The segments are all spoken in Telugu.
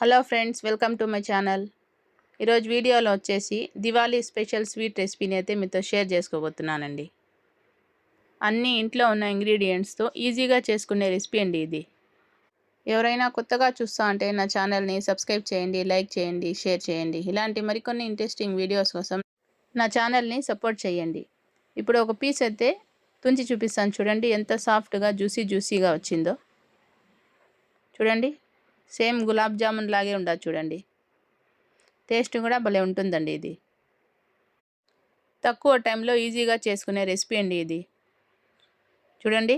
Hello friends welcome to my channel. ఈరోజు వీడియోలో వచ్చేసి దివాళీ స్పెషల్ స్వీట్ రెసిపీని అయితే మీతో షేర్ చేసుకోబోతున్నానండి. అన్నీ ఇంట్లో ఉన్న ఇంగ్రీడియంట్స్తో ఈజీగా చేసుకునే రెసిపీ అండి ఇది. ఎవరైనా కొత్తగా చూస్తా అంటే నా ఛానల్ని సబ్స్క్రైబ్ చేయండి లైక్ చేయండి షేర్ చేయండి. ఇలాంటి మరికొన్ని ఇంట్రెస్టింగ్ వీడియోస్ కోసం నా ఛానల్ని సపోర్ట్ చేయండి. ఇప్పుడు ఒక పీస్ అయితే తుంచి చూపిస్తాను. చూడండి ఎంత సాఫ్ట్గా జ్యూసీ జ్యూసీగా వచ్చిందో. చూడండి. సేమ్ గులాబ్ జామున్ లాగే ఉండదు చూడండి. టేస్ట్ కూడా భలే ఉంటుందండి ఇది. తక్కువ టైంలో ఈజీగా చేసుకునే రెసిపీ అండి ఇది. చూడండి.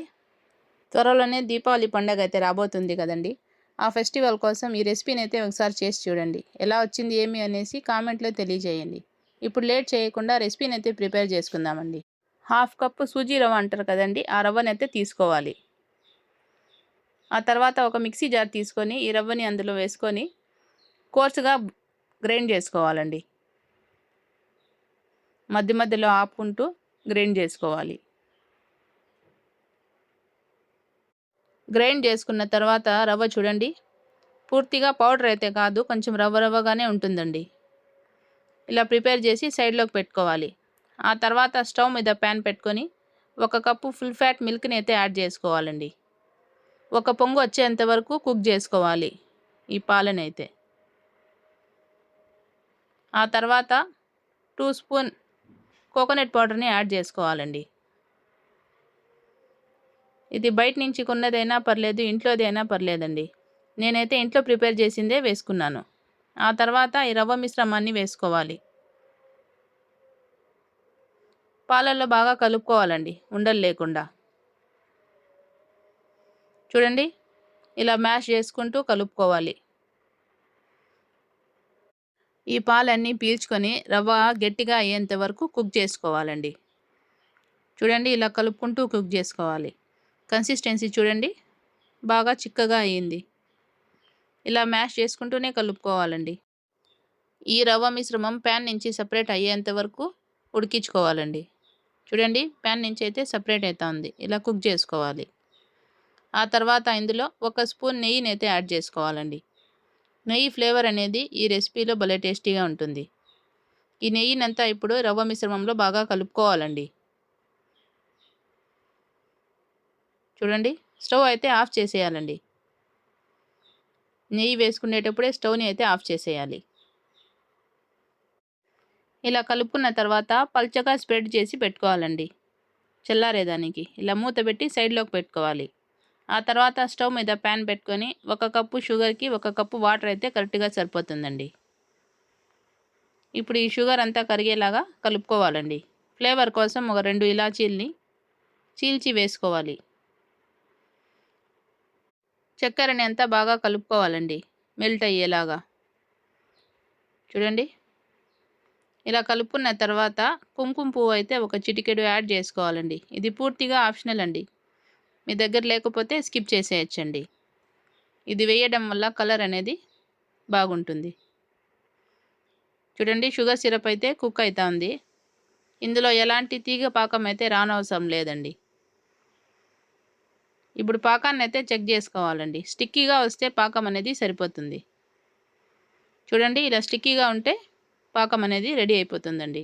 త్వరలోనే దీపావళి పండగ అయితే రాబోతుంది కదండి. ఆ ఫెస్టివల్ కోసం ఈ రెసిపీని అయితే ఒకసారి చేసి చూడండి. ఎలా వచ్చింది ఏమి అనేసి కామెంట్లో తెలియజేయండి. ఇప్పుడు లేట్ చేయకుండా రెసిపీని అయితే ప్రిపేర్ చేసుకుందామండి. హాఫ్ కప్పు సూజీ రవ్వ అంటారు కదండి ఆ రవ్వనైతే అయితే తీసుకోవాలి. ఆ తర్వాత ఒక మిక్సీ జార్ తీసుకొని ఈ రవ్వని అందులో వేసుకొని కోర్సుగా గ్రైండ్ చేసుకోవాలండి. మధ్య మధ్యలో ఆపుకుంటూ గ్రైండ్ చేసుకోవాలి. గ్రైండ్ చేసుకున్న తర్వాత రవ్వ చూడండి. పూర్తిగా పౌడర్ అయితే కాదు కొంచెం రవ్వ రవ్వగానే ఉంటుందండి. ఇలా ప్రిపేర్ చేసి సైడ్లోకి పెట్టుకోవాలి. ఆ తర్వాత స్టవ్ మీద ప్యాన్ పెట్టుకొని ఒక కప్పు ఫుల్ ఫ్యాట్ మిల్క్ని అయితే యాడ్ చేసుకోవాలండి. ఒక పొంగు వచ్చేంత వరకు కుక్ చేసుకోవాలి ఈ పాలనైతే. ఆ తర్వాత టూ స్పూన్ కోకోనట్ పౌడర్ని యాడ్ చేసుకోవాలండి. ఇది బయట నుంచి కొన్నదైనా పర్లేదు ఇంట్లోదైనా పర్లేదండి. నేనైతే ఇంట్లో ప్రిపేర్ చేసిందే వేసుకున్నాను. ఆ తర్వాత ఈ రవ్వ మిశ్రమాన్ని వేసుకోవాలి. పాలల్లో బాగా కలుపుకోవాలండి ఉండలు లేకుండా. చూడండి. ఇలా మ్యాష్ చేసుకుంటూ కలుపుకోవాలి. ఈ పాలన్నీ పీల్చుకొని రవ్వ గట్టిగా అయ్యేంత వరకు కుక్ చేసుకోవాలండి. చూడండి ఇలా కలుపుకుంటూ కుక్ చేసుకోవాలి. కన్సిస్టెన్సీ చూడండి బాగా చిక్కగా అయ్యింది. ఇలా మ్యాష్ చేసుకుంటూనే కలుపుకోవాలండి. ఈ రవ్వ మిశ్రమం ప్యాన్ నుంచి సపరేట్ అయ్యేంత వరకు ఉడికించుకోవాలండి. చూడండి ప్యాన్ నుంచి అయితే సపరేట్ అవుతా ఉంది ఇలా కుక్ చేసుకోవాలి. ఆ తర్వాత ఇందులో ఒక స్పూన్ నెయ్యిని అయితే యాడ్ చేసుకోవాలండి. నెయ్యి ఫ్లేవర్ అనేది ఈ రెసిపీలో భలే టేస్టీగా ఉంటుంది. ఈ నెయ్యినంతా ఇప్పుడు రవ్వ మిశ్రమంలో బాగా కలుపుకోవాలండి. చూడండి స్టవ్ అయితే ఆఫ్ చేసేయాలండి. నెయ్యి వేసుకునేటప్పుడే స్టవ్ని అయితే ఆఫ్ చేసేయాలి. ఇలా కలుపుకున్న తర్వాత పల్చగా స్ప్రెడ్ చేసి పెట్టుకోవాలండి. చల్లారేదానికి. ఇలా మూత పెట్టి సైడ్లోకి పెట్టుకోవాలి. ఆ తర్వాత స్టవ్ మీద ప్యాన్ పెట్టుకొని ఒక కప్పు షుగర్కి ఒక కప్పు వాటర్ అయితే కరెక్ట్గా సరిపోతుందండి. ఇప్పుడు ఈ షుగర్ అంతా కరిగేలాగా కలుపుకోవాలండి. ఫ్లేవర్ కోసం ఒక రెండు ఇలాచీల్ని చీల్చి వేసుకోవాలి. చక్కెరని అంతా బాగా కలుపుకోవాలండి. మెల్ట్ అయ్యేలాగా. చూడండి. ఇలా కలుపుకున్న తర్వాత కుంకుమ పువ్వు అయితే ఒక చిటికెడు యాడ్ చేసుకోవాలండి. ఇది పూర్తిగా ఆప్షనల్ అండి. మీ దగ్గర లేకపోతే స్కిప్ చేసేయచ్చండి. ఇది వేయడం వల్ల కలర్ అనేది బాగుంటుంది. చూడండి షుగర్ సిరప్ అయితే కుక్ అవుతా ఉంది. ఇందులో ఎలాంటి తీగ పాకం అయితే రానవసరం లేదండి. ఇప్పుడు పాకాన్ని అయితే చెక్ చేసుకోవాలండి. స్టిక్కీగా వస్తే పాకం అనేది సరిపోతుంది. చూడండి ఇలా స్టిక్కీగా ఉంటే పాకం అనేది రెడీ అయిపోతుందండి.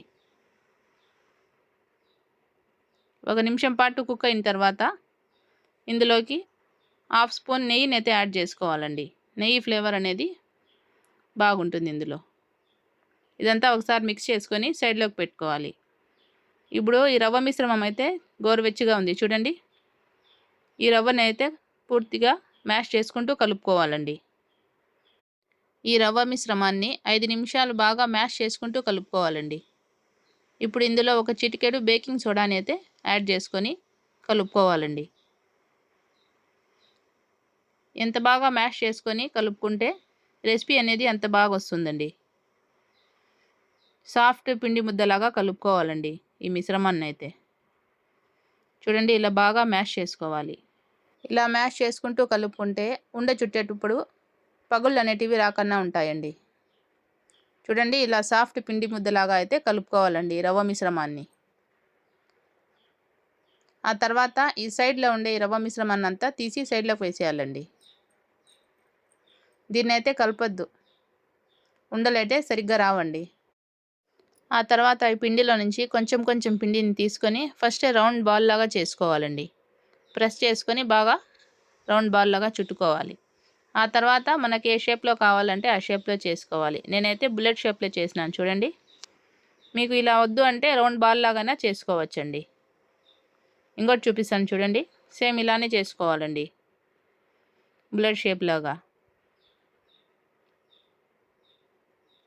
ఒక నిమిషం పాటు కుక్ అయిన తర్వాత ఇందులోకి హాఫ్ స్పూన్ నెయ్యిని అయితే యాడ్ చేసుకోవాలండి. నెయ్యి ఫ్లేవర్ అనేది బాగుంటుంది ఇందులో. ఇదంతా ఒకసారి మిక్స్ చేసుకొని సైడ్లోకి పెట్టుకోవాలి. ఇప్పుడు ఈ రవ్వ మిశ్రమం అయితే గోరువెచ్చగా ఉంది. చూడండి. ఈ రవ్వని అయితే పూర్తిగా మ్యాష్ చేసుకుంటూ కలుపుకోవాలండి. ఈ రవ్వ మిశ్రమాన్ని ఐదు నిమిషాలు బాగా మ్యాష్ చేసుకుంటూ కలుపుకోవాలండి. ఇప్పుడు ఇందులో ఒక చిటికెడు బేకింగ్ సోడాని అయితే యాడ్ చేసుకొని కలుపుకోవాలండి. ఎంత బాగా మ్యాష్ చేసుకొని కలుపుకుంటే రెసిపీ అనేది అంత బాగా వస్తుందండి. సాఫ్ట్ పిండి ముద్దలాగా కలుపుకోవాలండి ఈ మిశ్రమాన్ని అయితే. చూడండి ఇలా బాగా మ్యాష్ చేసుకోవాలి. ఇలా మ్యాష్ చేసుకుంటూ కలుపుకుంటే ఉండ చుట్టేటప్పుడు పగుళ్ళు అనేటివి రాకుండా ఉంటాయండి. చూడండి ఇలా సాఫ్ట్ పిండి ముద్దలాగా అయితే కలుపుకోవాలండి రవ్వ మిశ్రమాన్ని. ఆ తర్వాత ఈ సైడ్లో ఉండే రవ్వ మిశ్రమాన్ని అంతా తీసి సైడ్లోకి వేసేయాలండి. దీన్ని అయితే కలపద్దు. ఉండలైతే సరిగ్గా రావండి. ఆ తర్వాత ఈ పిండిలో నుంచి కొంచెం కొంచెం పిండిని తీసుకొని ఫస్టే రౌండ్ బాల్ లాగా చేసుకోవాలండి. ప్రెస్ చేసుకొని బాగా రౌండ్ బాల్ లాగా చుట్టుకోవాలి. ఆ తర్వాత మనకి ఏ షేప్లో కావాలంటే ఆ షేప్లో చేసుకోవాలి. నేనైతే బుల్లెట్ షేప్లో చేసినాను చూడండి. మీకు ఇలా వద్దు అంటే రౌండ్ బాల్ లాగానే చేసుకోవచ్చండి. ఇంకోటి చూపిస్తాను చూడండి. సేమ్ ఇలానే చేసుకోవాలండి. బుల్లెట్ షేప్ లాగా.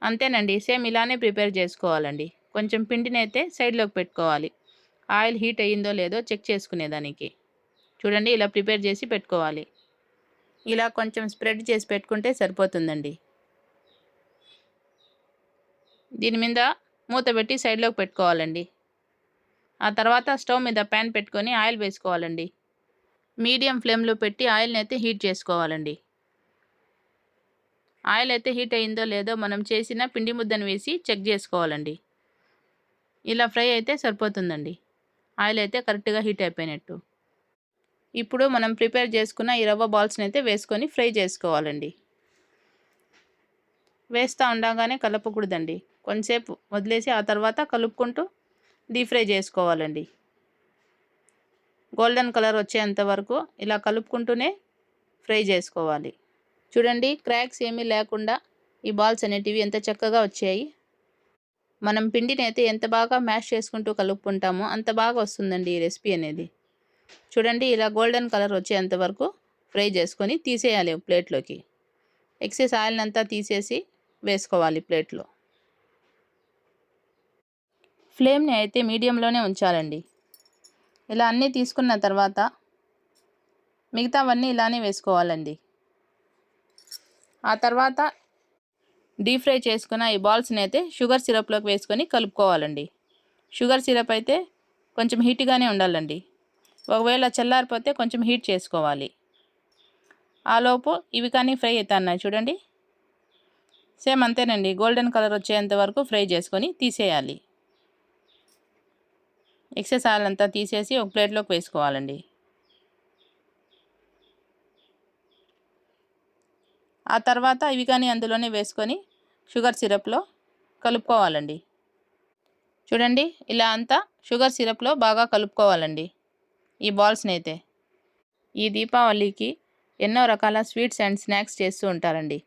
అంతేనండి. సేమ్ ఇలానే ప్రిపేర్ చేసుకోవాలండి. కొంచెం పిండిని అయితే సైడ్లోకి పెట్టుకోవాలి. ఆయిల్ హీట్ అయ్యిందో లేదో చెక్ చేసుకునేదానికి. చూడండి ఇలా ప్రిపేర్ చేసి పెట్టుకోవాలి. ఇలా కొంచెం స్ప్రెడ్ చేసి పెట్టుకుంటే సరిపోతుందండి. దీని మీద మూత పెట్టి సైడ్లోకి పెట్టుకోవాలండి. ఆ తర్వాత స్టవ్ మీద ప్యాన్ పెట్టుకొని ఆయిల్ వేసుకోవాలండి. మీడియం ఫ్లేమ్లో పెట్టి ఆయిల్ని అయితే హీట్ చేసుకోవాలండి. ఆయిల్ అయితే హీట్ అయిందో లేదో మనం చేసిన పిండి ముద్దను వేసి చెక్ చేసుకోవాలండి. ఇలా ఫ్రై అయితే సరిపోతుందండి. ఆయిల్ అయితే కరెక్ట్గా హీట్ అయిపోయినట్టు. ఇప్పుడు మనం ప్రిపేర్ చేసుకున్న ఈ రవ్వ బాల్స్ని అయితే వేసుకొని ఫ్రై చేసుకోవాలండి. వేస్తూ ఉండగానే కలపకూడదండి. కొంచెంసేపు వదిలేసి ఆ తర్వాత కలుపుకుంటూ డీప్ ఫ్రై చేసుకోవాలండి. గోల్డెన్ కలర్ వచ్చేంత వరకు ఇలా కలుపుకుంటూనే ఫ్రై చేసుకోవాలి. చూడండి క్రాక్స్ ఏమీ లేకుండా ఈ బాల్స్ అనేటివి ఎంత చక్కగా వచ్చాయి. మనం పిండిని అయితే ఎంత బాగా మ్యాష్ చేసుకుంటూ కలుపుకుంటామో అంత బాగా వస్తుందండి ఈ రెసిపీ అనేది. చూడండి ఇలా గోల్డెన్ కలర్ వచ్చేంత వరకు ఫ్రై చేసుకొని తీసేయాలి ప్లేట్లోకి. ఎక్సెస్ ఆయిల్ అంతా తీసేసి వేసుకోవాలి ప్లేట్లో. ఫ్లేమ్ని అయితే మీడియంలోనే ఉంచాలండి. ఇలా అన్నీ తీసుకున్న తర్వాత మిగతావన్నీ ఇలానే వేసుకోవాలండి. ఆ తర్వాత డీప్ ఫ్రై చేసుకున్న ఈ బాల్స్ని అయితే షుగర్ సిరప్లోకి వేసుకొని కలుపుకోవాలండి. షుగర్ సిరప్ అయితే కొంచెం హీట్గానే ఉండాలండి. ఒకవేళ చల్లారిపోతే కొంచెం హీట్ చేసుకోవాలి. ఆలోపు ఇవి కానీ ఫ్రై అవుతున్నాయి చూడండి. సేమ్ అంతేనండి. గోల్డెన్ కలర్ వచ్చేంత వరకు ఫ్రై చేసుకొని తీసేయాలి. ఎక్సెస్ ఆయిల్ అంతా తీసేసి ఒక ప్లేట్లోకి వేసుకోవాలండి. ఆ తర్వాత ఇవి కానీ అందులోనే వేసుకొని షుగర్ సిరప్లో కలుపుకోవాలండి. చూడండి ఇలా అంతా షుగర్ సిరప్లో బాగా కలుపుకోవాలండి. ఈ బాల్స్ని అయితే. ఈ దీపావళికి ఎన్నో రకాల స్వీట్స్ అండ్ స్నాక్స్ చేస్తూ ఉంటారండి.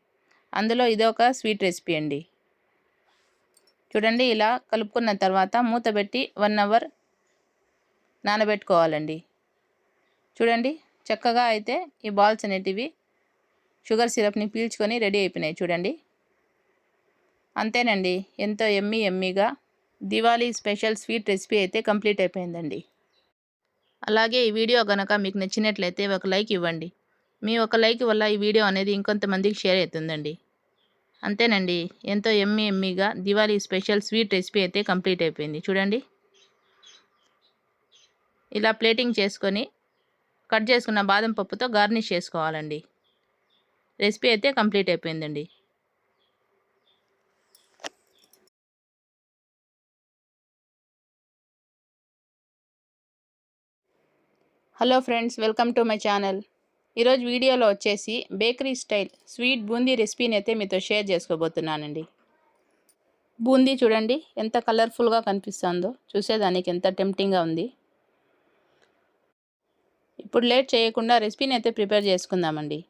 అందులో ఇదొక స్వీట్ రెసిపీ అండి. చూడండి ఇలా కలుపుకున్న తర్వాత మూత పెట్టి వన్ అవర్ నానబెట్టుకోవాలండి. చూడండి చక్కగా అయితే ఈ బాల్స్ అనేటివి షుగర్ సిరప్ని పీల్చుకొని రెడీ అయిపోయినాయి చూడండి. అంతేనండి ఎంతో ఎమ్మీ ఎమ్మీగా దివాళీ స్పెషల్ స్వీట్ రెసిపీ అయితే కంప్లీట్ అయిపోయిందండి. అలాగే ఈ వీడియో కనుక మీకు నచ్చినట్లయితే ఒక లైక్ ఇవ్వండి. మీ ఒక లైక్ వల్ల ఈ వీడియో అనేది ఇంకొంతమందికి షేర్ అవుతుందండి. అంతేనండి ఎంతో ఎమ్మీ ఎమ్మీగా దివాళీ స్పెషల్ స్వీట్ రెసిపీ అయితే కంప్లీట్ అయిపోయింది చూడండి. ఇలా ప్లేటింగ్ చేసుకొని కట్ చేసుకున్న బాదం పప్పుతో గార్నిష్ చేసుకోవాలండి. రెసిపీ అయితే కంప్లీట్ అయిపోయిందండి. Hello friends welcome to my channel. ఈరోజు వీడియోలో వచ్చేసి బేకరీ స్టైల్ స్వీట్ బూందీ రెసిపీని అయితే మీతో షేర్ చేసుకోబోతున్నానండి. బూందీ చూడండి ఎంత కలర్ఫుల్గా కనిపిస్తుందో. చూసేదానికి ఎంత టెంప్టింగ్గా ఉంది. ఇప్పుడు లేట్ చేయకుండా రెసిపీని అయితే ప్రిపేర్ చేసుకుందామండి.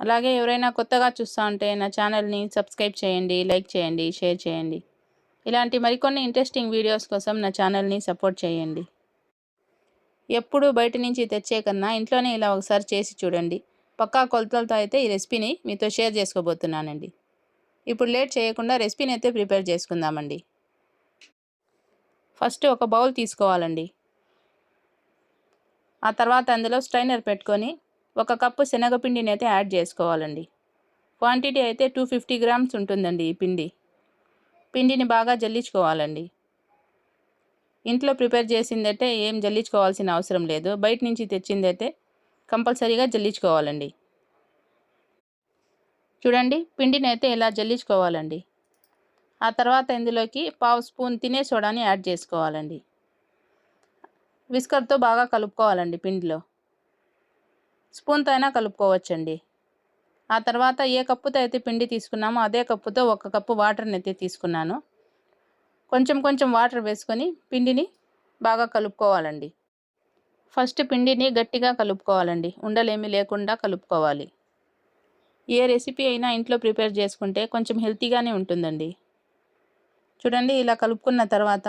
అలాగే ఎవరైనా కొత్తగా చూస్తూ ఉంటే నా ఛానల్ని సబ్స్క్రైబ్ చేయండి లైక్ చేయండి షేర్ చేయండి. ఇలాంటి మరికొన్ని ఇంట్రెస్టింగ్ వీడియోస్ కోసం నా ఛానల్ని సపోర్ట్ చేయండి. ఎప్పుడు బయట నుంచి తెచ్చే కన్నా ఇంట్లోనే ఇలా ఒకసారి చేసి చూడండి. పక్కా కొలతలతో అయితే ఈ రెసిపీని మీతో షేర్ చేసుకోబోతున్నానండి. ఇప్పుడు లేట్ చేయకుండా రెసిపీని అయితే ప్రిపేర్ చేసుకుందామండి. ఫస్ట్ ఒక బౌల్ తీసుకోవాలండి. ఆ తర్వాత అందులో స్ట్రైనర్ పెట్టుకొని ఒక కప్పు శనగపిండిని అయితే యాడ్ చేసుకోవాలండి. క్వాంటిటీ అయితే టూ ఫిఫ్టీ గ్రామ్స్ ఉంటుందండి ఈ పిండి. పిండిని బాగా జల్లించుకోవాలండి. ఇంట్లో ప్రిపేర్ చేసిందైతే ఏం జల్లించుకోవాల్సిన అవసరం లేదు. బయట నుంచి తెచ్చిందైతే కంపల్సరీగా జల్లించుకోవాలండి. చూడండి పిండిని అయితే ఇలా జల్లించుకోవాలండి. ఆ తర్వాత ఇందులోకి పావు స్పూన్ తినే సోడాని యాడ్ చేసుకోవాలండి. విస్కర్తో బాగా కలుపుకోవాలండి పిండిలో. స్పూన్తో అయినా కలుపుకోవచ్చండి. ఆ తర్వాత ఏ కప్పుతో అయితే పిండి తీసుకున్నామో అదే కప్పుతో ఒక కప్పు వాటర్ని అయితే తీసుకున్నాను. కొంచెం కొంచెం వాటర్ వేసుకొని పిండిని బాగా కలుపుకోవాలండి. ఫస్ట్ పిండిని గట్టిగా కలుపుకోవాలండి. ఉండలేమి లేకుండా కలుపుకోవాలి. ఏ రెసిపీ అయినా ఇంట్లో ప్రిపేర్ చేసుకుంటే కొంచెం హెల్తీగానే ఉంటుందండి. చూడండి ఇలా కలుపుకున్న తర్వాత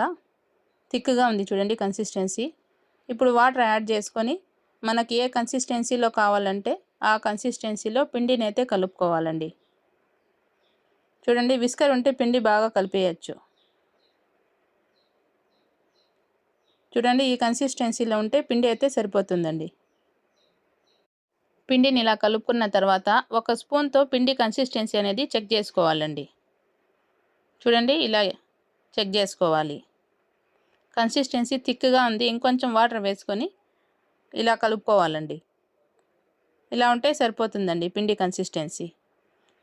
థిక్గా ఉంది చూడండి కన్సిస్టెన్సీ. ఇప్పుడు వాటర్ యాడ్ చేసుకొని మనకి ఏ కన్సిస్టెన్సీలో కావాలంటే ఆ కన్సిస్టెన్సీలో పిండిని అయితే కలుపుకోవాలండి. చూడండి విస్కర్ ఉంటే పిండి బాగా కలిపేయచ్చు. చూడండి ఈ కన్సిస్టెన్సీలో ఉంటే పిండి అయితే సరిపోతుందండి. పిండిని ఇలా కలుపుకున్న తర్వాత ఒక స్పూన్తో పిండి కన్సిస్టెన్సీ అనేది చెక్ చేసుకోవాలండి. చూడండి ఇలా చెక్ చేసుకోవాలి. కన్సిస్టెన్సీ థిక్గా ఉంది ఇంకొంచెం వాటర్ వేసుకొని ఇలా కలుపుకోవాలండి. ఇలా ఉంటే సరిపోతుందండి పిండి కన్సిస్టెన్సీ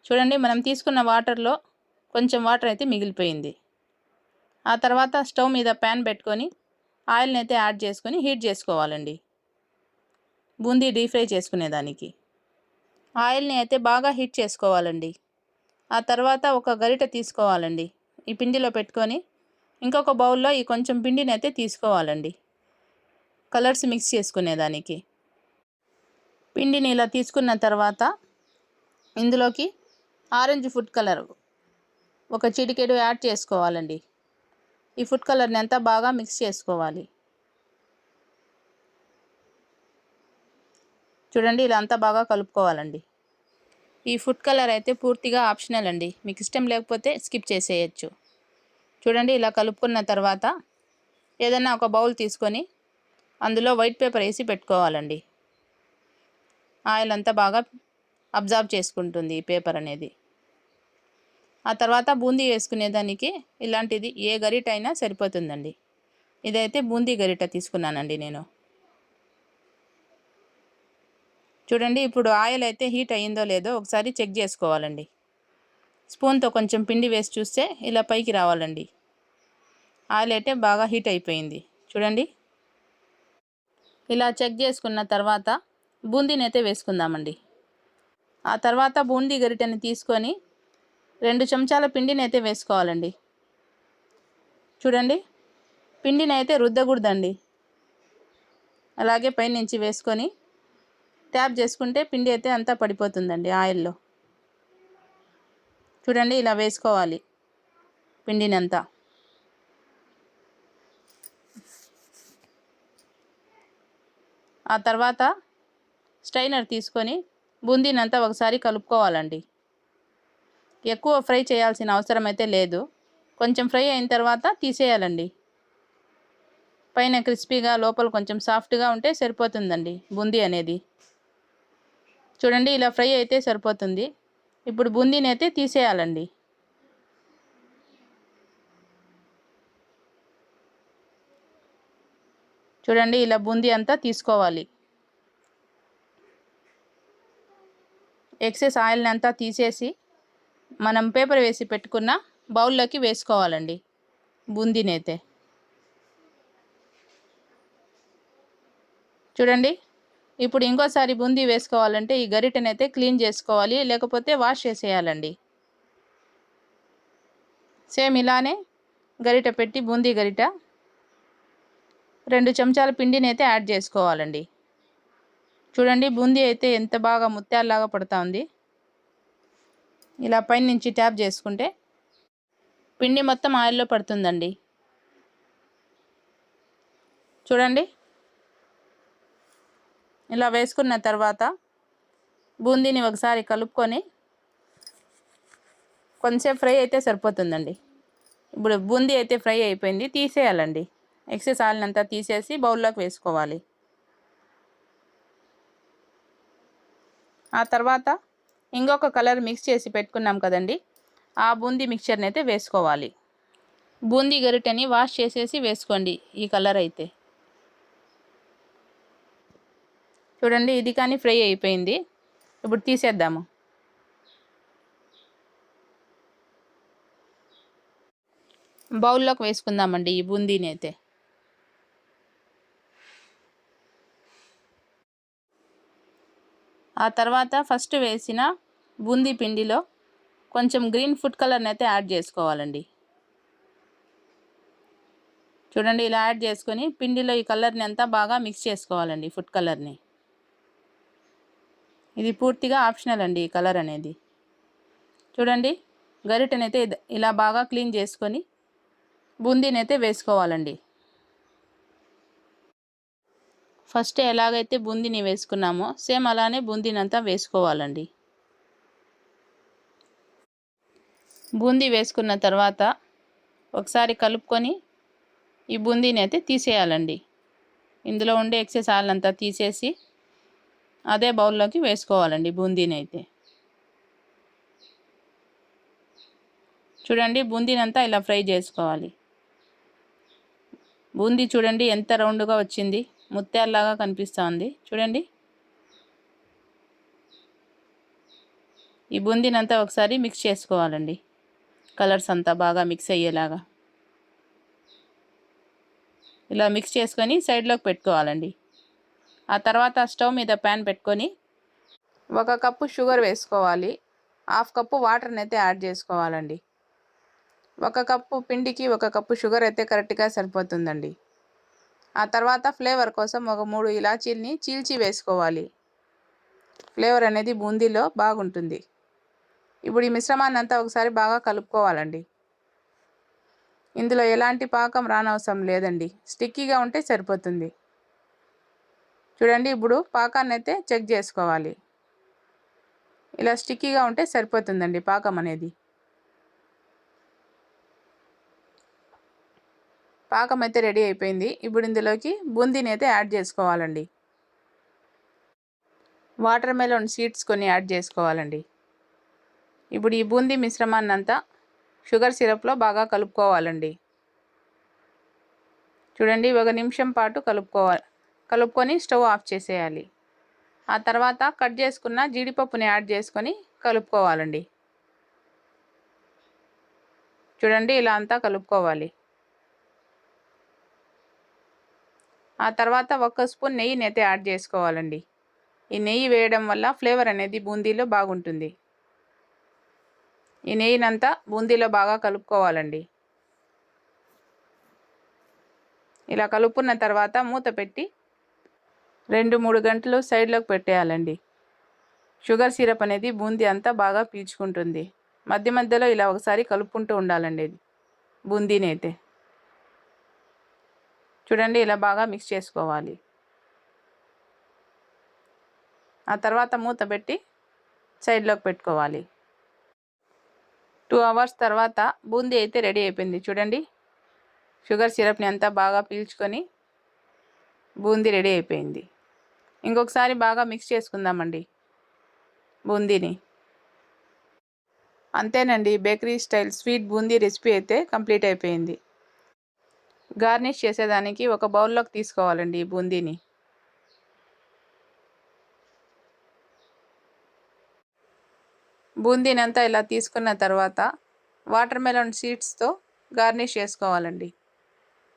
చూడండి మనం తీసుకున్న వాటర్లో కొంచెం వాటర్ అయితే మిగిలిపోయింది. ఆ తర్వాత స్టవ్ మీద ప్యాన్ పెట్టుకొని ఆయిల్ని అయితే యాడ్ చేసుకొని హీట్ చేసుకోవాలండి. బూందీ డీప్ ఫ్రై చేసుకునేదానికి. ఆయిల్ని అయితే బాగా హీట్ చేసుకోవాలండి. ఆ తర్వాత ఒక గరిట తీసుకోవాలండి. ఈ పిండిలో పెట్టుకొని ఇంకొక బౌల్లో ఈ కొంచెం పిండిని అయితే తీసుకోవాలండి. కలర్స్ మిక్స్ చేసుకునేదానికి. పిండిని ఇలా తీసుకున్న తర్వాత ఇందులోకి ఆరెంజ్ ఫుడ్ కలర్ ఒక చిటికెడు యాడ్ చేసుకోవాలండి. ఈ ఫుడ్ కలర్ని అంతా బాగా మిక్స్ చేసుకోవాలి. చూడండి ఇలా అంతా బాగా కలుపుకోవాలండి. ఈ ఫుడ్ కలర్ అయితే పూర్తిగా ఆప్షనల్ అండి. మీకు ఇష్టం లేకపోతే స్కిప్ చేసేయచ్చు. చూడండి ఇలా కలుపుకున్న తర్వాత ఏదైనా ఒక బౌల్ తీసుకొని అందులో వైట్ పేపర్ వేసి పెట్టుకోవాలండి. ఆయిల్ అంతా బాగా అబ్జర్వ్ చేసుకుంటుంది ఈ పేపర్ అనేది. ఆ తర్వాత బూందీ వేసుకునేదానికి ఇలాంటిది ఏ గరిట అయినా సరిపోతుందండి. ఇదైతే బూందీ గరిట తీసుకున్నానండి నేను. చూడండి ఇప్పుడు ఆయిల్ అయితే హీట్ అయ్యిందో లేదో ఒకసారి చెక్ చేసుకోవాలండి. స్పూన్తో కొంచెం పిండి వేసి చూస్తే ఇలా పైకి రావాలండి. ఆయిల్ అయితే బాగా హీట్ అయిపోయింది. చూడండి ఇలా చెక్ చేసుకున్న తర్వాత బూందీనైతే వేసుకుందామండి. ఆ తర్వాత బూందీ గరిటెని తీసుకొని రెండు చెంచాల పిండినైతే వేసుకోవాలండి. చూడండి పిండినైతే రుద్దకూడదండి. అలాగే పైనుంచి వేసుకొని ట్యాప్ చేసుకుంటే పిండి అయితే అంతా పడిపోతుందండి ఆయిల్లో. చూడండి ఇలా వేసుకోవాలి పిండినంతా. ఆ తర్వాత స్ట్రైనర్ తీసుకొని బూందీనంతా ఒకసారి కలుపుకోవాలండి. ఎక్కువ ఫ్రై చేయాల్సిన అవసరం అయితే లేదు. కొంచెం ఫ్రై అయిన తర్వాత తీసేయాలండి. పైన క్రిస్పీగా లోపల కొంచెం సాఫ్ట్గా ఉంటే సరిపోతుందండి బూందీ అనేది. చూడండి ఇలా ఫ్రై అయితే సరిపోతుంది. ఇప్పుడు బూందీని అయితే తీసేయాలండి. చూడండి ఇలా బూందీ అంతా తీసుకోవాలి. ఎక్సెస్ ఆయిల్ని అంతా తీసేసి మనం పేపర్ వేసి పెట్టుకున్న బౌల్లోకి వేసుకోవాలండి బూందీనైతే. చూడండి ఇప్పుడు ఇంకోసారి బూందీ వేసుకోవాలంటే ఈ గరిటెని అయితే క్లీన్ చేసుకోవాలి లేకపోతే వాష్ చేసేయాలండి. సేమ్ ఇలానే గరిట పెట్టి బూందీ గరిట రెండు చెంచాల పిండిని అయితే యాడ్ చేసుకోవాలండి. చూడండి బూందీ అయితే ఎంత బాగా ముత్యాలలాగా పడుతూ ఉంది. ఇలా పైన నుంచి ట్యాప్ చేసుకుంటే పిండి మొత్తం ఆయిల్లో పడుతుందండి. చూడండి. ఇలా వేసుకున్న తర్వాత బూందీని ఒకసారి కలుపుకొని కొంచెం ఫ్రై అయితే సరిపోతుందండి. ఇప్పుడు బూందీ అయితే ఫ్రై అయిపోయింది తీసేయాలండి. ఎక్సెస్ ఆయిల్ అంతా తీసేసి బౌల్లోకి వేసుకోవాలి. ఆ తర్వాత ఇంకొక కలర్ మిక్స్ చేసి పెట్టుకున్నాం కదండి ఆ బూందీ మిక్చర్ని అయితే వేసుకోవాలి. బూందీ గరిటెని వాష్ చేసేసి వేసుకోండి ఈ కలర్ అయితే. చూడండి ఇది కానీ ఫ్రై అయిపోయింది. ఇప్పుడు తీసేద్దాము. బౌల్లోకి వేసుకుందామండి ఈ బూందీని అయితే. ఆ తర్వాత ఫస్ట్ వేసిన బూందీ పిండిలో కొంచెం గ్రీన్ ఫుడ్ కలర్ని అయితే యాడ్ చేసుకోవాలండి. చూడండి ఇలా యాడ్ చేసుకొని పిండిలో ఈ కలర్ని అంతా బాగా మిక్స్ చేసుకోవాలండి ఫుడ్ కలర్ని ఇది పూర్తిగా ఆప్షనల్ అండి ఈ కలర్ అనేది. చూడండి గరిటనైతే ఇలా బాగా క్లీన్ చేసుకొని బూందీనైతే వేసుకోవాలండి. ఫస్ట్ ఎలాగైతే బూందీని వేసుకున్నామో సేమ్ అలానే బూందీనంతా వేసుకోవాలండి. బూందీ వేసుకున్న తర్వాత ఒకసారి కలుపుకొని ఈ బూందీని అయితే తీసేయాలండి. ఇందులో ఉండే ఎక్సెస్ ఆయిల్ అంతా తీసేసి అదే బౌల్లోకి వేసుకోవాలండి బూందీని అయితే. చూడండి బూందీనంతా ఇలా ఫ్రై చేసుకోవాలి. బూందీ చూడండి ఎంత రౌండ్గా వచ్చింది. ముత్యాల్లాగా కనిపిస్తోంది. చూడండి. ఈ బూందీనంతా ఒకసారి మిక్స్ చేసుకోవాలండి. కలర్స్ అంతా బాగా మిక్స్ అయ్యేలాగా. ఇలా మిక్స్ చేసుకొని సైడ్లోకి పెట్టుకోవాలండి. ఆ తర్వాత స్టవ్ మీద ప్యాన్ పెట్టుకొని ఒక కప్పు షుగర్ వేసుకోవాలి. హాఫ్ కప్పు వాటర్ని అయితే యాడ్ చేసుకోవాలండి. ఒక కప్పు పిండికి ఒక కప్పు షుగర్ అయితే కరెక్ట్గా సరిపోతుందండి. ఆ తర్వాత ఫ్లేవర్ కోసం ఒక మూడు ఇలాచీల్ని చీల్చి వేసుకోవాలి. ఫ్లేవర్ అనేది బూందీలో బాగుంటుంది. ఇప్పుడు ఈ మిశ్రమాన్ని అంతా ఒకసారి బాగా కలుపుకోవాలండి. ఇందులో ఎలాంటి పాకం రానవసరం లేదండి. స్టిక్కీగా ఉంటే సరిపోతుంది. చూడండి ఇప్పుడు పాకాన్ని అయితే చెక్ చేసుకోవాలి. ఇలా స్టిక్కీగా ఉంటే సరిపోతుందండి పాకం అనేది. పాకం అయితే రెడీ అయిపోయింది. ఇప్పుడు ఇందులోకి బూందీని అయితే యాడ్ చేసుకోవాలండి. వాటర్ మెలోన్ సీడ్స్ కొన్ని యాడ్ చేసుకోవాలండి. ఇప్పుడు ఈ బూందీ మిశ్రమాన్ని అంతా షుగర్ సిరప్లో బాగా కలుపుకోవాలండి. చూడండి ఒక నిమిషం పాటు కలుపుకోవాలి. కలుపుకొని స్టవ్ ఆఫ్ చేసేయాలి. ఆ తర్వాత కట్ చేసుకున్న జీడిపప్పుని యాడ్ చేసుకొని కలుపుకోవాలండి. చూడండి ఇలా అంతా కలుపుకోవాలి. ఆ తర్వాత ఒక స్పూన్ నెయ్యిని అయితే యాడ్ చేసుకోవాలండి. ఈ నెయ్యి వేయడం వల్ల ఫ్లేవర్ అనేది బూందీలో బాగుంటుంది. ఈ నెయ్యినంతా బూందీలో బాగా కలుపుకోవాలండి. ఇలా కలుపుకున్న తర్వాత మూత పెట్టి రెండు మూడు గంటలు సైడ్లోకి పెట్టేయాలండి. షుగర్ సిరప్ అనేది బూందీ అంతా బాగా పీల్చుకుంటుంది. మధ్య మధ్యలో ఇలా ఒకసారి కలుపుకుంటూ ఉండాలండి ఇది బూందీని అయితే. చూడండి ఇలా బాగా మిక్స్ చేసుకోవాలి. ఆ తర్వాత మూత పెట్టి సైడ్లోకి పెట్టుకోవాలి. టూ అవర్స్ తర్వాత బూందీ అయితే రెడీ అయిపోయింది. చూడండి షుగర్ సిరప్ని అంతా బాగా పీల్చుకొని బూందీ రెడీ అయిపోయింది. ఇంకొకసారి బాగా మిక్స్ చేసుకుందామండి బూందీని. అంతేనండి bakery style sweet boondi recipe అయితే కంప్లీట్ అయిపోయింది. గార్నిష్ చేసేదానికి ఒక బౌల్లోకి తీసుకోవాలండి ఈ బూందీని. అంతా ఇలా తీసుకున్న తర్వాత వాటర్ మెలన్ సీడ్స్తో గార్నిష్ చేసుకోవాలండి.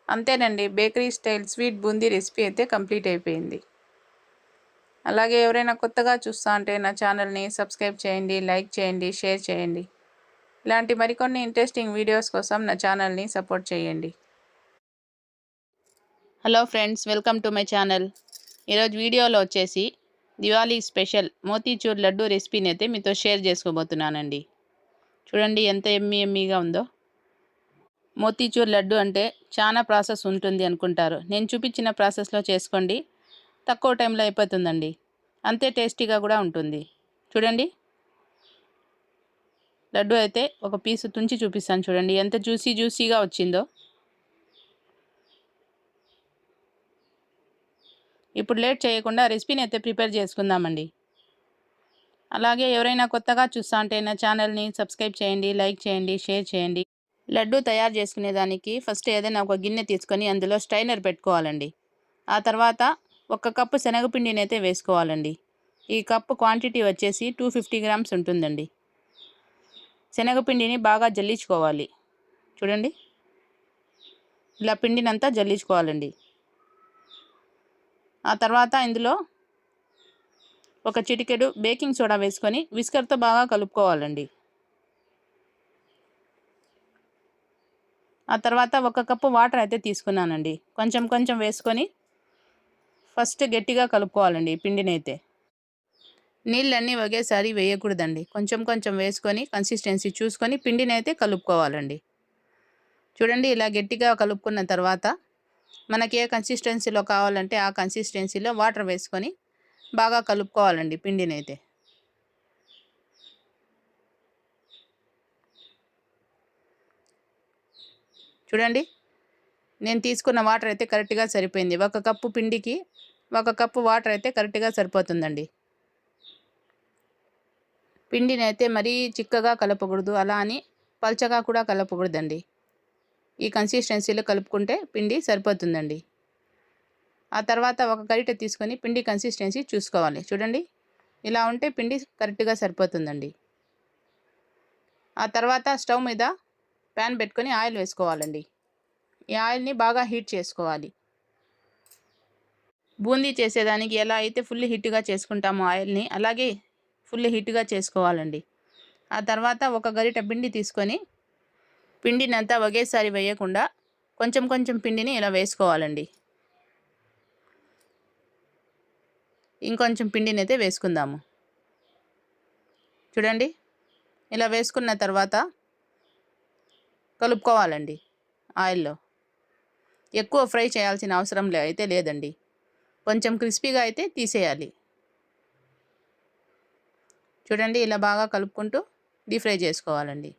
అంతేనండి bakery style sweet boondi recipe అయితే కంప్లీట్ అయిపోయింది. అలాగే ఎవరైనా కొత్తగా చూస్తా అంటే నా ఛానల్ని సబ్స్క్రైబ్ చేయండి లైక్ చేయండి షేర్ చేయండి. ఇలాంటి మరికొన్ని ఇంట్రెస్టింగ్ వీడియోస్ కోసం నా ఛానల్ని సపోర్ట్ చేయండి. Hello friends welcome to my channel. ఈరోజు వీడియోలో వచ్చేసి దివాళీ స్పెషల్ మోతీచూర్ లడ్డు రెసిపీని అయితే మీతో షేర్ చేసుకోబోతున్నానండి. చూడండి ఎంత ఎమ్మి ఎమ్మిగా ఉందో. మోతీచూర్ లడ్డు అంటే చాలా ప్రాసెస్ ఉంటుంది అనుకుంటారు. నేను చూపించిన ప్రాసెస్లో చేసుకోండి. తక్కువ టైంలో అయిపోతుందండి. అంతే టేస్టీగా కూడా ఉంటుంది. చూడండి. లడ్డు అయితే ఒక పీసు తుంచి చూపిస్తాను చూడండి. ఎంత జ్యూసీ జ్యూసీగా వచ్చిందో. ఇప్పుడు లేట్ చేయకుండా రెసిపీని అయితే ప్రిపేర్ చేసుకుందామండి. అలాగే ఎవరైనా కొత్తగా చూస్తా అంటే నా ఛానల్ని సబ్స్క్రైబ్ చేయండి లైక్ చేయండి షేర్ చేయండి. లడ్డు తయారు చేసుకునేదానికి ఫస్ట్ ఏదైనా ఒక గిన్నె తీసుకొని అందులో స్ట్రైనర్ పెట్టుకోవాలండి. ఆ తర్వాత ఒక కప్పు శనగపిండిని అయితే వేసుకోవాలండి. ఈ కప్పు క్వాంటిటీ వచ్చేసి టూ ఫిఫ్టీ గ్రామ్స్ ఉంటుందండి. శనగపిండిని బాగా జల్లించుకోవాలి. చూడండి. ఇలా పిండినంతా జల్లించుకోవాలండి. ఆ తర్వాత ఇందులో ఒక చిటికెడు బేకింగ్ సోడా వేసుకొని విస్కర్తో బాగా కలుపుకోవాలండి. ఆ తర్వాత ఒక కప్పు వాటర్ అయితే తీసుకున్నానండి. కొంచెం కొంచెం వేసుకొని ఫస్ట్ గట్టిగా కలుపుకోవాలండి పిండిని అయితే నీళ్ళన్నీ ఒకేసారి వేయకూడదండి. కొంచెం కొంచెం వేసుకొని కన్సిస్టెన్సీ చూసుకొని పిండిని అయితే కలుపుకోవాలండి. చూడండి ఇలా గట్టిగా కలుపుకున్న తర్వాత మనకి ఏ కన్సిస్టెన్సీలో కావాలంటే ఆ కన్సిస్టెన్సీలో వాటర్ వేసుకొని బాగా కలుపుకోవాలండి పిండిని అయితే చూడండి నేను తీసుకున్న వాటర్ అయితే కరెక్ట్గా సరిపోయింది. ఒక కప్పు పిండికి ఒక కప్పు వాటర్ అయితే కరెక్ట్గా సరిపోతుందండి. పిండిని అయితే మరీ చిక్కగా కలపకూడదు. అలా అని పల్చగా కూడా కలపకూడదండి. ఈ కన్సిస్టెన్సీలో కలుపుకుంటే పిండి సరిపోతుందండి. ఆ తర్వాత ఒక గరిట తీసుకొని పిండి కన్సిస్టెన్సీ చూసుకోవాలి. చూడండి. ఇలా ఉంటే పిండి కరెక్ట్గా సరిపోతుందండి. ఆ తర్వాత స్టవ్ మీద ప్యాన్ పెట్టుకొని ఆయిల్ వేసుకోవాలండి. ఈ ఆయిల్ని బాగా హీట్ చేసుకోవాలి. బూందీ చేసేదానికి ఎలా అయితే ఫుల్ హీట్గా చేసుకుంటామో ఆయిల్ని అలాగే ఫుల్ హీట్గా చేసుకోవాలండి. ఆ తర్వాత ఒక గరిట పిండి తీసుకొని పిండిని అంతా ఒకేసారి వేయకుండా కొంచెం కొంచెం పిండిని ఇలా వేసుకోవాలండి. ఇంకొంచెం పిండిని అయితే వేసుకుందాము. చూడండి ఇలా వేసుకున్న తర్వాత కలుపుకోవాలండి ఆయిల్లో. ఎక్కువ ఫ్రై చేయాల్సిన అవసరం లే అయితే లేదండి. కొంచెం క్రిస్పీగా అయితే తీసేయాలి. చూడండి ఇలా బాగా కలుపుకుంటూ డీప్ ఫ్రై చేసుకోవాలండి.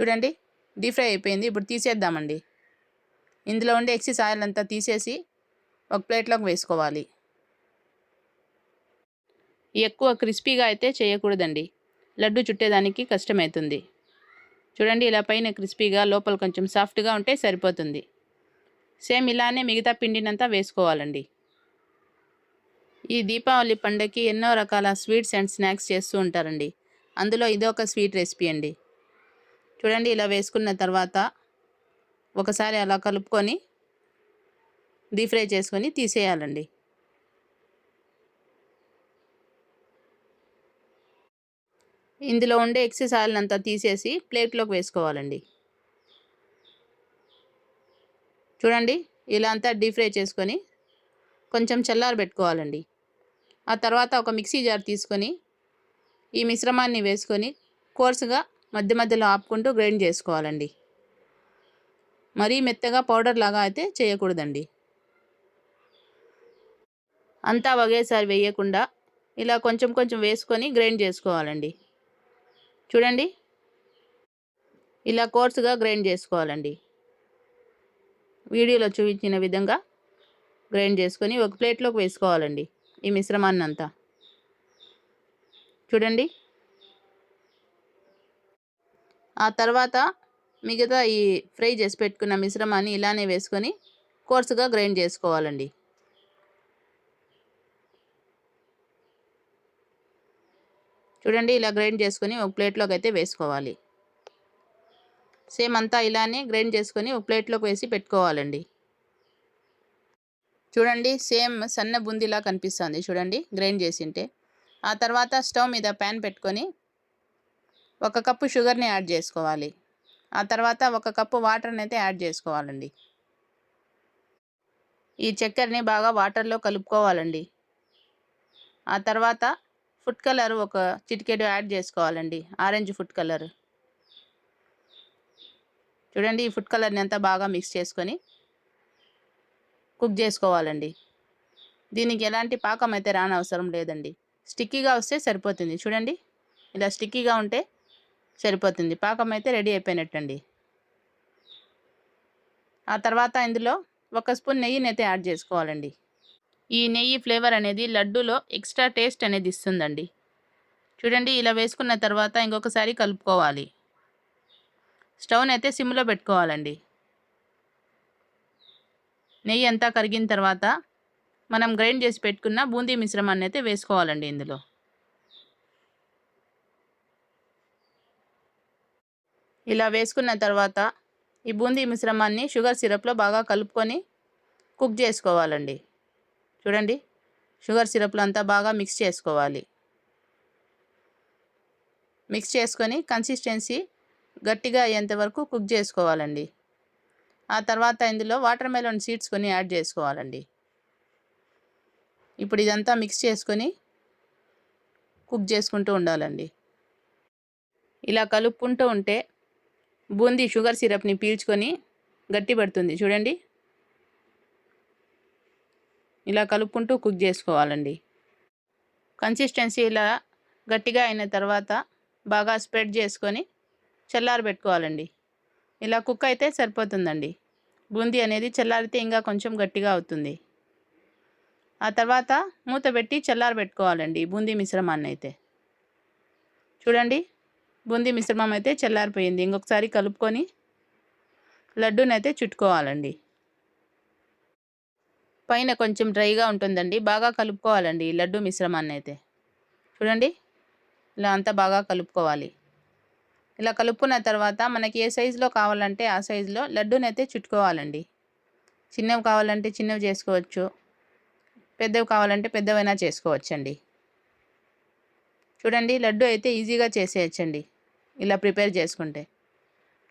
చూడండి డీప్ ఫ్రై అయిపోయింది. ఇప్పుడు తీసేద్దామండి. ఇందులో ఉండే ఎక్సెస్ ఆయిల్ అంతా తీసేసి ఒక ప్లేట్లోకి వేసుకోవాలి. ఎక్కువ క్రిస్పీగా అయితే చేయకూడదండి. లడ్డు చుట్టేదానికి కష్టమవుతుంది చూడండి ఇలా పైన క్రిస్పీగా లోపల కొంచెం సాఫ్ట్గా ఉంటే సరిపోతుంది. సేమ్ ఇలానే మిగతా పిండినంతా వేసుకోవాలండి. ఈ దీపావళి పండగకి ఎన్నో రకాల స్వీట్స్ అండ్ స్నాక్స్ చేస్తూ ఉంటారండి. అందులో ఇదొక స్వీట్ రెసిపీ అండి. చూడండి ఇలా వేసుకున్న తర్వాత ఒకసారి అలా కలుపుకొని డీప్ ఫ్రై చేసుకొని తీసేయాలండి. ఇందులో ఉండే ఎక్సెస్ ఆయిల్ అంతా తీసేసి ప్లేట్లోకి వేసుకోవాలండి. చూడండి ఇలా అంతా డీప్ ఫ్రై చేసుకొని కొంచెం చల్లారి పెట్టుకోవాలండి. ఆ తర్వాత ఒక మిక్సీ జార్ తీసుకొని ఈ మిశ్రమాన్ని వేసుకొని కోర్సుగా మధ్య మధ్యలో ఆపుకుంటూ గ్రైండ్ చేసుకోవాలండి. మరీ మెత్తగా పౌడర్ లాగా అయితే చేయకూడదండి. అంతా ఒకేసారి వేయకుండా ఇలా కొంచెం కొంచెం వేసుకొని గ్రైండ్ చేసుకోవాలండి. చూడండి. ఇలా కోర్సుగా గ్రైండ్ చేసుకోవాలండి. వీడియోలో చూపించిన విధంగా గ్రైండ్ చేసుకొని ఒక ప్లేట్లోకి వేసుకోవాలండి ఈ మిశ్రమాన్ని అంతా చూడండి. ఆ తర్వాత మిగతా ఈ ఫ్రై చేసి పెట్టుకున్న మిశ్రమాన్ని ఇలానే వేసుకొని కోర్సుగా గ్రైండ్ చేసుకోవాలండి. చూడండి ఇలా గ్రైండ్ చేసుకొని ఒక ప్లేట్లోకి అయితే వేసుకోవాలి. సేమ్ అంతా ఇలానే గ్రైండ్ చేసుకొని ఒక ప్లేట్లోకి వేసి పెట్టుకోవాలండి. చూడండి సేమ్ సన్న బుందిలా కనిపిస్తుంది. చూడండి గ్రైండ్ చేసింటే. ఆ తర్వాత స్టవ్ మీద ప్యాన్ పెట్టుకొని ఒక కప్పు షుగర్ని యాడ్ చేసుకోవాలి. ఆ తర్వాత ఒక కప్పు వాటర్ని అయితే యాడ్ చేసుకోవాలండి. ఈ చక్కెరని బాగా వాటర్లో కలుపుకోవాలండి. ఆ తర్వాత ఫుడ్ కలర్ ఒక చిటికెడు యాడ్ చేసుకోవాలండి. Orange food colour. చూడండి ఈ ఫుడ్ కలర్ని అంతా బాగా మిక్స్ చేసుకొని కుక్ చేసుకోవాలండి. దీనికి ఎలాంటి పాకం అయితే రానవసరం లేదండి. స్టిక్కీగా వస్తే సరిపోతుంది. చూడండి ఇలా స్టిక్కీగా ఉంటే సరిపోతుంది. పాకం అయితే రెడీ అయిపోయినట్టండి. ఆ తర్వాత ఇందులో ఒక స్పూన్ నెయ్యిని అయితే యాడ్ చేసుకోవాలండి. ఈ నెయ్యి ఫ్లేవర్ అనేది లడ్డూలో ఎక్స్ట్రా టేస్ట్ అనేది ఇస్తుందండి. చూడండి ఇలా వేసుకున్న తర్వాత ఇంకొకసారి కలుపుకోవాలి. స్టవ్ని అయితే సిమ్లో పెట్టుకోవాలండి. నెయ్యి అంతా కరిగిన తర్వాత మనం గ్రైండ్ చేసి పెట్టుకున్న బూందీ మిశ్రమాన్ని అయితే వేసుకోవాలండి ఇందులో. ఇలా వేసుకున్న తర్వాత ఈ బూందీ మిశ్రమాన్ని షుగర్ సిరప్లో బాగా కలుపుకొని కుక్ చేసుకోవాలండి. చూడండి షుగర్ సిరప్లో అంతా బాగా మిక్స్ చేసుకోవాలి. మిక్స్ చేసుకొని కన్సిస్టెన్సీ గట్టిగా అయ్యేంత వరకు కుక్ చేసుకోవాలండి. ఆ తర్వాత ఇందులో వాటర్ మెలన్ సీడ్స్ కొని యాడ్ చేసుకోవాలండి. ఇప్పుడు ఇదంతా మిక్స్ చేసుకొని కుక్ చేసుకుంటూ ఉండాలండి. ఇలా కలుపుకుంటూ ఉంటే బూందీ షుగర్ సిరప్ని పీల్చుకొని గట్టి పడుతుంది. చూడండి. ఇలా కలుపుకుంటూ కుక్ చేసుకోవాలండి. కన్సిస్టెన్సీ ఇలా గట్టిగా అయిన తర్వాత బాగా స్ప్రెడ్ చేసుకొని చల్లారబెట్టుకోవాలండి ఇలా కుక్ అయితే సరిపోతుందండి. బూందీ అనేది చల్లారితే ఇంకా కొంచెం గట్టిగా అవుతుంది. ఆ తర్వాత మూత పెట్టి చల్లారబెట్టుకోవాలండి బూందీ మిశ్రమాన్ని అయితే. చూడండి. బూందీ మిశ్రమం అయితే చల్లారిపోయింది. ఇంకొకసారి కలుపుకొని లడ్డూనైతే చుట్టుకోవాలండి. పైన కొంచెం డ్రైగా ఉంటుందండి. బాగా కలుపుకోవాలండి ఈ లడ్డు మిశ్రమాన్ని అయితే చూడండి. ఇలా అంతా బాగా కలుపుకోవాలి. ఇలా కలుపుకున్న తర్వాత మనకి ఏ సైజులో కావాలంటే ఆ సైజులో లడ్డూనైతే చుట్టుకోవాలండి. చిన్నవి కావాలంటే చిన్నవి చేసుకోవచ్చు. పెద్దవి కావాలంటే పెద్దవైనా చేసుకోవచ్చండి. చూడండి లడ్డు అయితే ఈజీగా చేసేయచ్చండి. ఇలా ప్రిపేర్ చేసుకుంటే.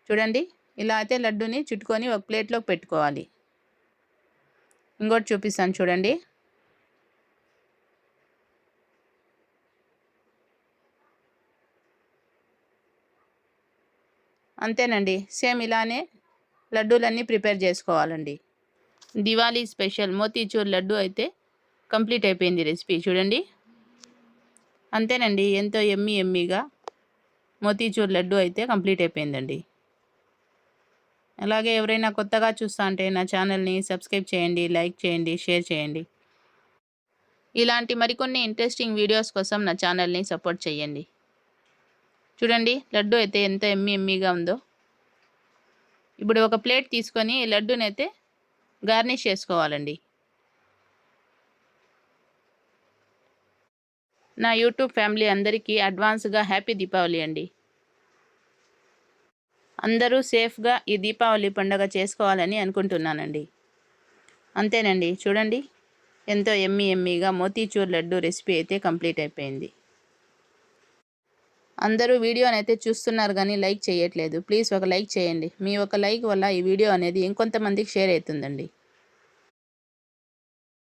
చూడండి ఇలా అయితే లడ్డూని చుట్టుకొని ఒక ప్లేట్లోకి పెట్టుకోవాలి. ఇంకోటి చూపిస్తాను చూడండి. అంతేనండి సేమ్ ఇలానే లడ్డూలన్నీ ప్రిపేర్ చేసుకోవాలండి. దివాళీ స్పెషల్ మోతీచూర్ లడ్డు అయితే కంప్లీట్ అయిపోయింది రెసిపీ చూడండి. అంతేనండి ఎంతో ఎమ్మి ఎమ్మిగా మోతీచూర్ లడ్డు అయితే కంప్లీట్ అయిపోయిందండి. అలాగే ఎవరైనా కొత్తగా చూస్తా అంటే నా ఛానల్ని సబ్స్క్రైబ్ చేయండి లైక్ చేయండి షేర్ చేయండి. ఇలాంటి మరికొన్ని ఇంట్రెస్టింగ్ వీడియోస్ కోసం నా ఛానల్ని సపోర్ట్ చేయండి చూడండి లడ్డు అయితే ఎంత ఎమ్మి ఎమ్మిగా ఉందో. ఇప్పుడు ఒక ప్లేట్ తీసుకొని లడ్డూని అయితే గార్నిష్ చేసుకోవాలండి. నా యూట్యూబ్ ఫ్యామిలీ అందరికీ అడ్వాన్స్గా హ్యాపీ దీపావళి అండి. అందరూ సేఫ్గా ఈ దీపావళి పండుగ చేసుకోవాలని అనుకుంటున్నానండి. అంతేనండి చూడండి. ఎంతో ఎమ్మి ఎమ్మిగా మోతీచూర్ లడ్డు రెసిపీ అయితే కంప్లీట్ అయిపోయింది. అందరూ వీడియోని అయితే చూస్తున్నారు కానీ లైక్ చేయట్లేదు. ప్లీజ్ ఒక లైక్ చేయండి. మీ ఒక లైక్ వల్ల ఈ వీడియో అనేది ఇంకొంతమందికి షేర్ అవుతుందండి.